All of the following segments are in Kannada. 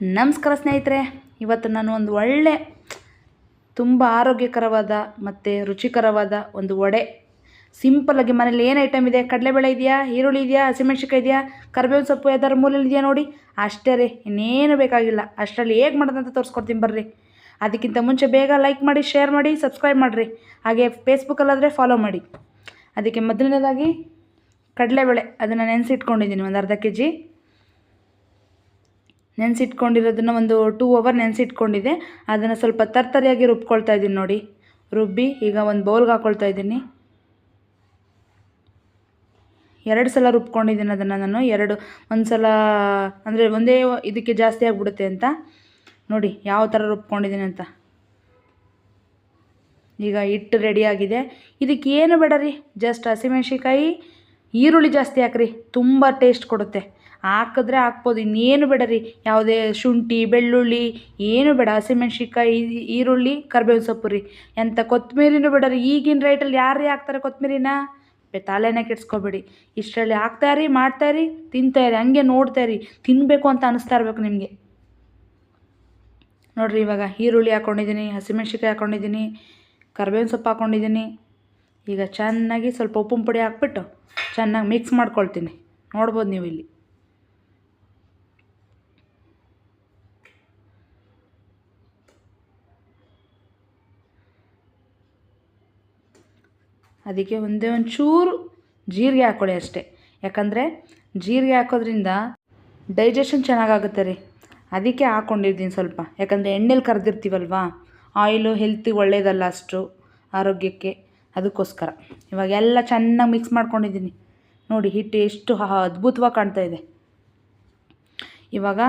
ನಮಸ್ಕಾರ ಸ್ನೇಹಿತರೆ, ಇವತ್ತು ನಾನು ಒಂದು ಒಳ್ಳೆ, ತುಂಬ ಆರೋಗ್ಯಕರವಾದ ಮತ್ತು ರುಚಿಕರವಾದ ಒಂದು ವಡೆ. ಸಿಂಪಲ್ಲಾಗಿ ಮನೇಲಿ ಏನು ಐಟಮ್ ಇದೆ? ಕಡಲೆಬೇಳೆ ಇದೆಯಾ? ಈರುಳ್ಳಿ ಇದೆಯಾ? ಹಸಿಮೆಣ್ಸಿಕಾಯಿ ಇದೆಯಾ? ಕರಿಬೇವಿನ ಸೊಪ್ಪು ಯಾವ್ದಾರು ಮೂಲೆಯಲ್ಲಿ ಇದೆಯಾ ನೋಡಿ? ಅಷ್ಟೇ ರೀ, ಇನ್ನೇನು ಬೇಕಾಗಿಲ್ಲ. ಅಷ್ಟರಲ್ಲಿ ಹೇಗೆ ಮಾಡೋದಂತ ತೋರಿಸ್ಕೊಡ್ತೀನಿ ಬರ್ರಿ. ಅದಕ್ಕಿಂತ ಮುಂಚೆ ಬೇಗ ಲೈಕ್ ಮಾಡಿ ಶೇರ್ ಮಾಡಿ ಸಬ್ಸ್ಕ್ರೈಬ್ ಮಾಡಿರಿ. ಹಾಗೆ ಫೇಸ್ಬುಕ್ಕಲ್ಲಾದರೆ ಫಾಲೋ ಮಾಡಿ. ಅದಕ್ಕೆ ಮೊದಲನೇದಾಗಿ ಕಡಲೆಬೇಳೆ, ಅದನ್ನು ನೆನೆಸಿಟ್ಕೊಂಡಿದ್ದೀನಿ ಒಂದು ಅರ್ಧ ಕೆ ಜಿ ನೆನೆಸಿಟ್ಕೊಂಡಿರೋದನ್ನು ಒಂದು ಟೂ ಅವರ್ ನೆನೆಸಿಟ್ಕೊಂಡಿದ್ದೆ ಅದನ್ನು ಸ್ವಲ್ಪ ತರ್ತರಿಯಾಗಿ ರುಬ್ಕೊಳ್ತಾ ಇದ್ದೀನಿ ನೋಡಿ. ರುಬ್ಬಿ ಈಗ ಒಂದು ಬೌಲ್ಗೆ ಹಾಕ್ಕೊಳ್ತಾ ಇದ್ದೀನಿ. ಎರಡು ಸಲ ರುಬ್ಕೊಂಡಿದ್ದೀನಿ ಅದನ್ನು ನಾನು. ಎರಡು, ಒಂದು ಸಲ, ಅಂದರೆ ಒಂದೇ ಇದಕ್ಕೆ ಜಾಸ್ತಿ ಆಗಿಬಿಡುತ್ತೆ ಅಂತ. ನೋಡಿ, ಯಾವ ಥರ ರುಬ್ಕೊಂಡಿದ್ದೀನಿ ಅಂತ. ಈಗ ಹಿಟ್ಟು ರೆಡಿಯಾಗಿದೆ ಇದಕ್ಕೆ ಏನು ಬೇಡ ರೀ? ಜಸ್ಟ್ ಹಸಿಮೆಣ್ಸಿನ್ಕಾಯಿ, ಈರುಳ್ಳಿ ಜಾಸ್ತಿ ಹಾಕ್ರಿ. ತುಂಬ ಟೇಸ್ಟ್ ಕೊಡುತ್ತೆ. ಹಾಕಿದ್ರೆ ಹಾಕ್ಬೋದು. ಇನ್ನೇನು ಬೇಡ ಯಾವುದೇ ಶುಂಠಿ, ಬೆಳ್ಳುಳ್ಳಿ, ಏನು ಬೇಡ. ಹಸಿಮೆಣ್ಸಿನ್ಕಾಯಿ ಈರುಳ್ಳಿ, ಕರ್ಬೇವಿನ ಸೊಪ್ಪು ರೀ. ಎಂಥ ಕೊತ್ತಂಬರಿನೂ ಬೇಡ ರೀ. ಈಗಿನ ರೇಟಲ್ಲಿ ಯಾರು ರೀ ಹಾಕ್ತಾರೆ ಕೊತ್ತಂಬರಿನ? ತಲೆನೇ ಕೆಡ್ಸ್ಕೊಬೇಡಿ. ಇಷ್ಟರಲ್ಲಿ ಹಾಕ್ತಾರಿ ಮಾಡ್ತಾಯಿರಿ ತಿಂತಾಯಿರಿ ಹಂಗೆ ನೋಡ್ತಾಯಿರಿ ತಿನ್ನಬೇಕು ಅಂತ ಅನಿಸ್ತಾ ಇರಬೇಕು ನಿಮಗೆ. ನೋಡಿರಿ ಇವಾಗ ಈರುಳ್ಳಿ ಹಾಕ್ಕೊಂಡಿದ್ದೀನಿ ಹಸಿಮೆಣ್ಸಿಕಾಯಿ ಹಾಕ್ಕೊಂಡಿದ್ದೀನಿ ಕರ್ಬೇವಿನ ಸೊಪ್ಪು ಹಾಕ್ಕೊಂಡಿದ್ದೀನಿ ಈಗ ಚೆನ್ನಾಗಿ ಸ್ವಲ್ಪ ಉಪ್ಪಿನ ಪುಡಿ ಹಾಕ್ಬಿಟ್ಟು ಚೆನ್ನಾಗಿ ಮಿಕ್ಸ್ ಮಾಡ್ಕೊಳ್ತೀನಿ. ನೋಡ್ಬೋದು ನೀವು ಇಲ್ಲಿ. ಅದಕ್ಕೆ ಒಂದೇ ಒಂದು ಚೂರು ಜೀರಿಗೆ ಹಾಕ್ಕೊಳ್ಳಿ ಅಷ್ಟೇ. ಯಾಕಂದರೆ ಜೀರಿಗೆ ಹಾಕೋದ್ರಿಂದ ಡೈಜೆಷನ್ ಚೆನ್ನಾಗಾಗುತ್ತೆ ರೀ. ಅದಕ್ಕೆ ಹಾಕ್ಕೊಂಡಿದ್ದೀನಿ ಸ್ವಲ್ಪ. ಯಾಕಂದರೆ ಎಣ್ಣೆಲಿ ಕರೆದಿರ್ತೀವಲ್ವಾ? ಆಯಿಲು ಹೆಲ್ತಿಗೆ ಒಳ್ಳೆಯದಲ್ಲ ಅಷ್ಟು ಆರೋಗ್ಯಕ್ಕೆ. ಅದಕ್ಕೋಸ್ಕರ. ಇವಾಗ ಎಲ್ಲ ಚೆನ್ನಾಗಿ ಮಿಕ್ಸ್ ಮಾಡ್ಕೊಂಡಿದ್ದೀನಿ. ನೋಡಿ, ಹಿಟ್ಟು ಎಷ್ಟು ಅದ್ಭುತವಾಗಿ ಕಾಣ್ತಾ ಇದೆ. ಇವಾಗ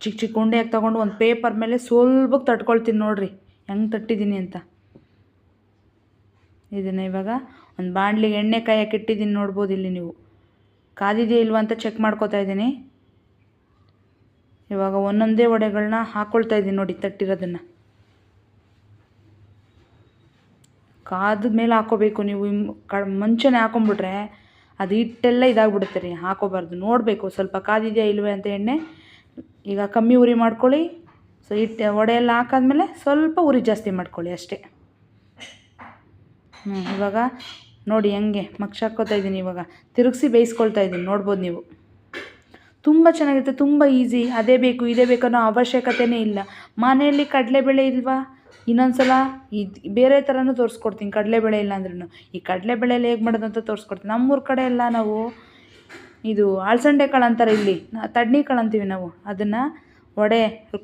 ಚಿಕ್ಕ ಚಿಕ್ಕ ಉಂಡೆಯಾಗಿ ತೊಗೊಂಡು ಒಂದು ಪೇಪರ್ ಮೇಲೆ ಸ್ವಲ್ಪಕ್ಕೆ ತಟ್ಕೊಳ್ತೀನಿ ನೋಡಿರಿ. ಹೆಂಗೆ ತಟ್ಟಿದ್ದೀನಿ ಅಂತ. ಇದನ್ನು ಇವಾಗ ಒಂದು ಬಾಣಲಿಗೆ ಎಣ್ಣೆ ಕಾಯಕ್ಕೆ ಇಟ್ಟಿದ್ದೀನಿ ನೋಡ್ಬೋದು ಇಲ್ಲಿ ನೀವು. ಕಾದಿದೆಯಾ ಇಲ್ವಾ ಅಂತ ಚೆಕ್ ಮಾಡ್ಕೋತಾ ಇದ್ದೀನಿ. ಇವಾಗ ಒಂದೊಂದೇ ವಡೆಗಳನ್ನ ಹಾಕ್ಕೊಳ್ತಾ ಇದ್ದೀನಿ ನೋಡಿ ತಟ್ಟಿರೋದನ್ನು. ಕಾದ ಮೇಲೆ ಹಾಕೋಬೇಕು ನೀವು. ಕ ಮುಂಚೆನೇ ಹಾಕೊಂಬಿಟ್ರೆ ಅದು ಹಿಟ್ಟೆಲ್ಲ ಇದಾಗ್ಬಿಡುತ್ತೆ ರೀ, ಹಾಕೋಬಾರ್ದು. ನೋಡಬೇಕು ಸ್ವಲ್ಪ ಕಾದಿದೆಯಾ ಇಲ್ವೇ ಅಂತ ಎಣ್ಣೆ. ಈಗ ಕಮ್ಮಿ ಉರಿ ಮಾಡ್ಕೊಳ್ಳಿ. ಸೊ ಹಿಟ್ಟು ವಡೆ ಹಾಕಾದ್ಮೇಲೆ ಸ್ವಲ್ಪ ಉರಿ ಜಾಸ್ತಿ ಮಾಡ್ಕೊಳ್ಳಿ ಅಷ್ಟೇ. ಇವಾಗ ನೋಡಿ ಹೆಂಗೆ ಹಾಕ್ಕೋತಾ ಇದ್ದೀನಿ ಇವಾಗ. ತಿರುಗಿಸಿ ಬೇಯಿಸ್ಕೊಳ್ತಾ ಇದ್ದೀನಿ, ನೋಡ್ಬೋದು ನೀವು. ತುಂಬ ಚೆನ್ನಾಗಿರುತ್ತೆ, ತುಂಬ ಈಸಿ ಅದೇ ಬೇಕು, ಇದೇ ಬೇಕು ಅನ್ನೋ ಅವಶ್ಯಕತೆಯೇ ಇಲ್ಲ. ಮನೆಯಲ್ಲಿ ಕಡಲೆಬೇಳೆ ಇಲ್ವಾ? ಇನ್ನೊಂದು ಸಲ ಇದು ಬೇರೆ ಥರನೂ ತೋರಿಸ್ಕೊಡ್ತೀನಿ ಕಡಲೆಬೇಳೆ ಇಲ್ಲ ಅಂದ್ರೂ ಈ ಕಡಲೆಬೇಳೆಯಲ್ಲಿ ಹೇಗೆ ಮಾಡೋದು ಅಂತ ತೋರಿಸ್ಕೊಡ್ತೀನಿ. ನಮ್ಮೂರ ಕಡೆ ಎಲ್ಲ ನಾವು ಇದು ಅಳಸಂಡೆ ಕಾಳು ಅಂತಾರೆ ಇಲ್ಲಿ. ತಡ್ನಿ ಕಾಳು ಅಂತೀವಿ ನಾವು. ಅದನ್ನು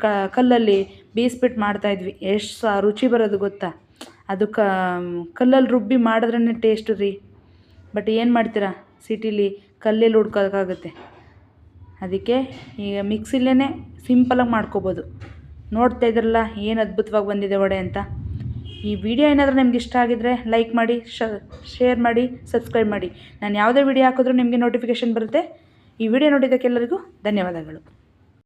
ಕ, ಕಲ್ಲಲ್ಲಿ ಬೇಯಿಸ್ಬಿಟ್ಟು ಮಾಡ್ತಾಯಿದ್ವಿ ಎಷ್ಟು ರುಚಿ ಬರೋದು ಗೊತ್ತಾ? ಅದು ಕಲ್ಲಲ್ಲಿ ರುಬ್ಬಿ ಮಾಡಿದ್ರೇ ಟೇಸ್ಟು ರೀ. ಬಟ್ ಏನು ಮಾಡ್ತೀರಾ? ಸಿಟಿಲಿ ಕಲ್ಲಲ್ಲಿ ಹುಡ್ಕೋಕ್ಕಾಗುತ್ತೆ. ಅದಕ್ಕೆ ಈಗ ಮಿಕ್ಸಿಲೇ ಸಿಂಪಲಾಗಿ ಮಾಡ್ಕೋಬೋದು. ನೋಡ್ತಾ ಇದ್ರಲ್ಲ, ಏನು ಅದ್ಭುತವಾಗಿ ಬಂದಿದೆ ವಡೆ ಅಂತ. ಈ ವಿಡಿಯೋ ಏನಾದರೂ ನಿಮ್ಗೆ ಇಷ್ಟ ಆಗಿದ್ರೆ ಲೈಕ್ ಮಾಡಿ ಶೇರ್ ಮಾಡಿ ಸಬ್ಸ್ಕ್ರೈಬ್ ಮಾಡಿ. ನಾನು ಯಾವುದೇ ವಿಡಿಯೋ ಹಾಕಿದ್ರೂ ನಿಮಗೆ ನೋಟಿಫಿಕೇಷನ್ ಬರುತ್ತೆ. ಈ ವಿಡಿಯೋ ನೋಡಿದ್ದಕ್ಕೆಲ್ಲರಿಗೂ ಧನ್ಯವಾದಗಳು.